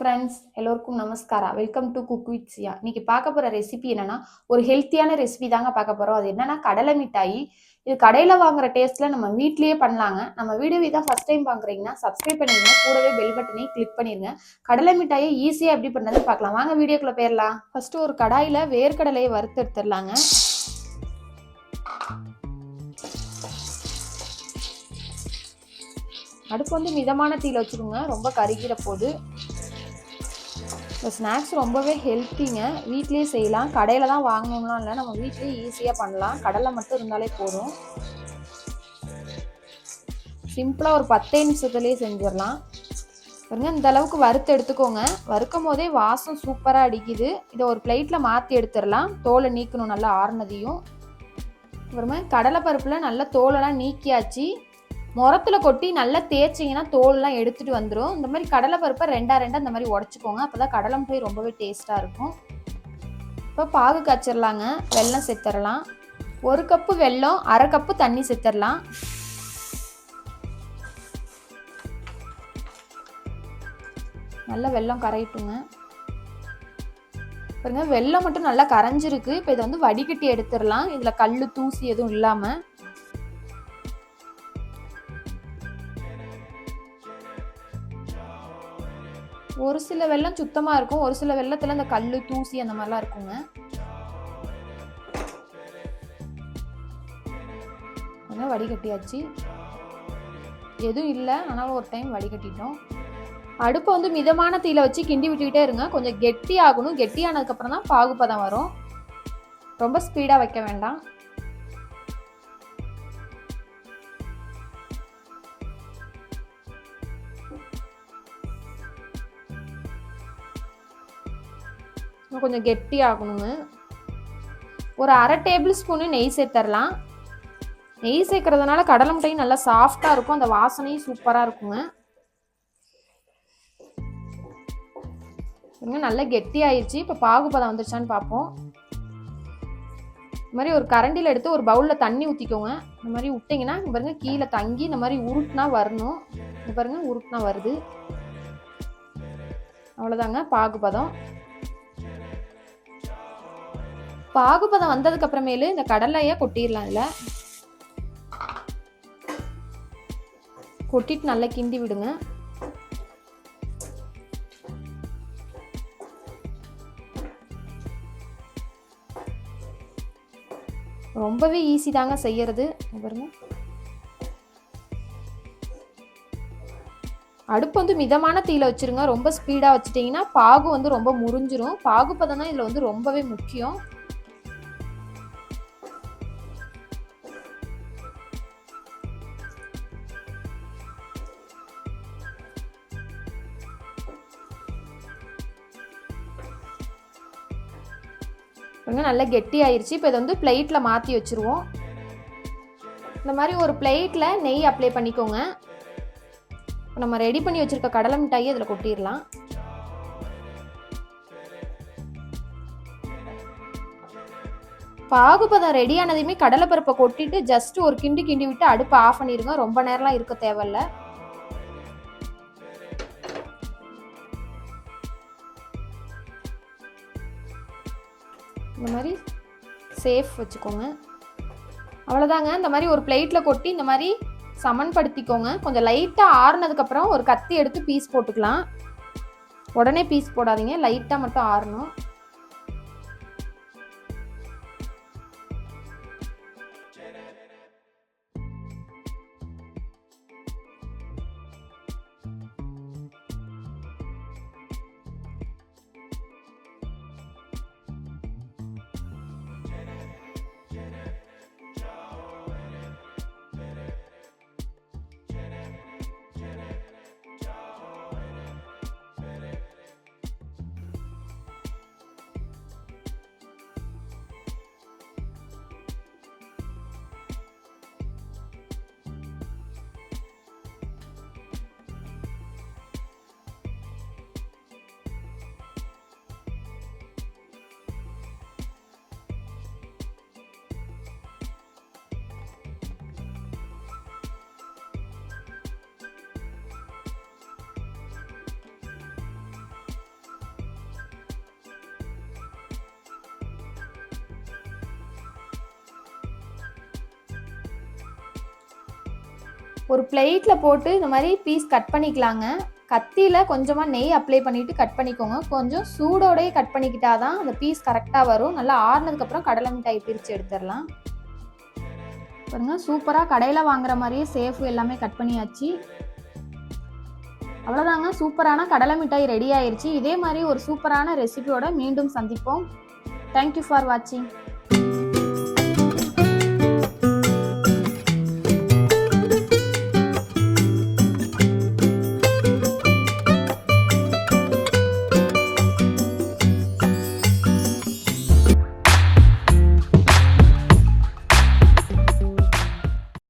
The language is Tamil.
ஃப்ரெண்ட்ஸ் எல்லோருக்கும் நமஸ்காரா? Welcome to cook with Siya இன்னைக்கு பார்க்க போகிற ரெசிபி என்னன்னா ஒரு ஹெல்த்தியான ரெசிபி தாங்க பார்க்க போகிறோம் அது என்னன்னா கடலை மிட்டாயி. இது கடையில் வாங்குற டேஸ்ட்டில் நம்ம வீட்லயே பண்ணலாங்க. நம்ம வீடியோ இதான் ஃபர்ஸ்ட் டைம் பார்க்குறீங்கன்னா சப்ஸ்கிரைப் பண்ணிடுங்க. கூடவே பெல் பட்டனை கிளிக் பண்ணிடுங்க. கடலை மிட்டாயை ஈஸியாக எப்படி பண்ணுறதுன்னு பார்க்கலாம். வாங்க வீடியோக்குள்ளே போயிடலாம். ஃபர்ஸ்ட் ஒரு கடாயில் வேர்க்கடலையை வறுத்து எடுத்துடலாங்க. அடுப்பு வந்து மிதமான தீயில வச்சுக்கோங்க. ரொம்ப கருகிற போது இந்த ஸ்நாக்ஸ் ரொம்பவே ஹெல்த்திங்க வீட்லேயே செய்யலாம். கடையில் தான் வாங்கணும்லாம் இல்லை. நம்ம வீட்லேயே ஈஸியாக பண்ணலாம். கடலை மட்டும் இருந்தாலே போதும். சிம்பிளாக ஒரு பத்தே நிமிஷத்துலேயே செஞ்சிடலாம். பாருங்க இந்த அளவுக்கு வறுத்து எடுத்துக்கோங்க. வறுக்கும் போதே வாசம் சூப்பராக அடிக்குது. இதை ஒரு பிளேட்டில் மாற்றி எடுத்துடலாம். தோலை நீக்கணும். நல்லா ஆறுனதையும். அப்புறமா கடலை பருப்பில் நல்லா தோலெல்லாம் நீக்கியாச்சு. முரத்தில் கொட்டி நல்லா தேய்ச்சிங்கன்னா தோல்லாம் எடுத்துகிட்டு வந்துடும் இந்த மாதிரி கடலை பருப்பை ரெண்டா ரெண்டாக இந்த மாதிரி உடச்சிக்கோங்க. அப்போ தான் கடலை மிட்டாய் ரொம்பவே டேஸ்ட்டாக இருக்கும். இப்போ பாகு காய்ச்சிடலாங்க வெல்லம் சேர்த்துடலாம் ஒரு கப்பு வெல்லம் அரை கப்பு தண்ணி சேர்த்துடலாம் நல்லா வெல்லம் கரையிட்டுங்க. பாருங்க வெல்லம் மட்டும் நல்லா கரைஞ்சிருக்கு. இப்போ இதை வந்து வடிகட்டி எடுத்துடலாம் இதில் கல் தூசி எதுவும் இல்லாமல் ஒரு சில வெள்ளம் சுத்தமாக இருக்கும் ஒரு சில வெள்ளத்தில் அந்த கல் தூசி அந்த மாதிரிலாம் இருக்குங்க. ஆனால் வடிகட்டியாச்சு. எதுவும் இல்லை ஆனாலும் ஒரு டைம் வடிகட்டிட்டோம். அடுப்பை வந்து மிதமான தீயில வச்சு கிண்டி விட்டுக்கிட்டே இருங்க. கொஞ்சம் கெட்டி ஆகணும் கெட்டி ஆனதுக்கப்புறம் தான் பாகுப்பதம் வரும். ரொம்ப ஸ்பீடாக வைக்க வேண்டாம். கொஞ்சம் கெட்டி ஆகணுங்க ஒரு அரை டேபிள் ஸ்பூனு நெய் சேர்த்துடலாம் நெய் சேர்க்கறதுனால கடலை முட்டையும் நல்லா சாஃப்டாக இருக்கும். அந்த வாசனையும் சூப்பராக இருக்குங்க. நல்லா கெட்டி ஆயிடுச்சு இப்போ பாகுபதம் வந்துருச்சான்னு பார்ப்போம் இந்த மாதிரி ஒரு கரண்டியில் எடுத்து ஒரு பவுலில் தண்ணி ஊற்றிக்கோங்க இந்த மாதிரி விட்டிங்கன்னா இங்க பாருங்க கீழே தங்கி இந்த மாதிரி உருட்டுனா வரணும். இங்க பாருங்க உருட்டுனா வருது. அவ்வளோதாங்க பாகுபதம் பாகுபதம் வந்ததுக்கு அப்புறமேலு இந்த கடலையை கொட்டிடலாம் இதில். கொட்டிட்டு நல்லா கிண்டி விடுங்க. ரொம்பவே ஈஸி தாங்க செய்யறது. பாருங்க. அடுப்பு வந்து மிதமான தீயில வச்சிருங்க. ரொம்ப ஸ்பீடாக வச்சுட்டிங்கன்னா பாகு வந்து ரொம்ப முறிஞ்சிரும். பாகு பதம் தான் இதில் வந்து ரொம்பவே முக்கியம். இன்னும் நல்லா கெட்டி ஆயிடுச்சு இப்போ இதை வந்து பிளேட்டில் மாற்றி வச்சுருவோம். இந்த மாதிரி ஒரு பிளேட்டில் நெய் அப்ளை பண்ணிக்கோங்க. இப்போ நம்ம ரெடி பண்ணி வச்சுருக்க கடலை மிட்டாயை அதில் கொட்டிடலாம். பாகுபதம் ரெடி ஆனதையுமே கடலைப்பருப்பை கொட்டிட்டு ஜஸ்ட் ஒரு கிண்டி கிண்டி விட்டு அடுப்பை ஆஃப் பண்ணிடுங்க ரொம்ப நேரம்லாம் இருக்க தேவையில்ல. இந்த மாதிரி சேஃப் வச்சுக்கோங்க. அவ்வளோதாங்க இந்த மாதிரி ஒரு பிளேட்டில் கொட்டி இந்த மாதிரி சமன்படுத்திக்கோங்க. கொஞ்சம் லைட்டாக ஆறுனதுக்கப்புறம் ஒரு கத்தி எடுத்து பீஸ் போட்டுக்கலாம். உடனே பீஸ் போடாதீங்க. லைட்டாக மட்டும் ஆறணும். ஒரு பிளேட்டில் போட்டு இந்த மாதிரி பீஸ் கட் பண்ணிக்கலாங்க. கத்தியில் கொஞ்சமாக நெய் அப்ளை பண்ணிவிட்டு கட் பண்ணிக்கோங்க. கொஞ்சம் சூடோடையே கட் பண்ணிக்கிட்டா தான் அந்த பீஸ் கரெக்டாக வரும். நல்லா ஆறுனதுக்கப்புறம் கடலை மிட்டாய் பிரித்து எடுத்துடலாம். பாருங்க சூப்பராக கடையில் வாங்குற மாதிரியே சேஃபு எல்லாமே கட் பண்ணியாச்சு. அவ்வளோதாங்க சூப்பரான கடலை மிட்டாய் ரெடி ஆயிடுச்சு இதே மாதிரி ஒரு சூப்பரான ரெசிபியோட மீண்டும் சந்திப்போம். தேங்க்யூ ஃபார் வாட்சிங்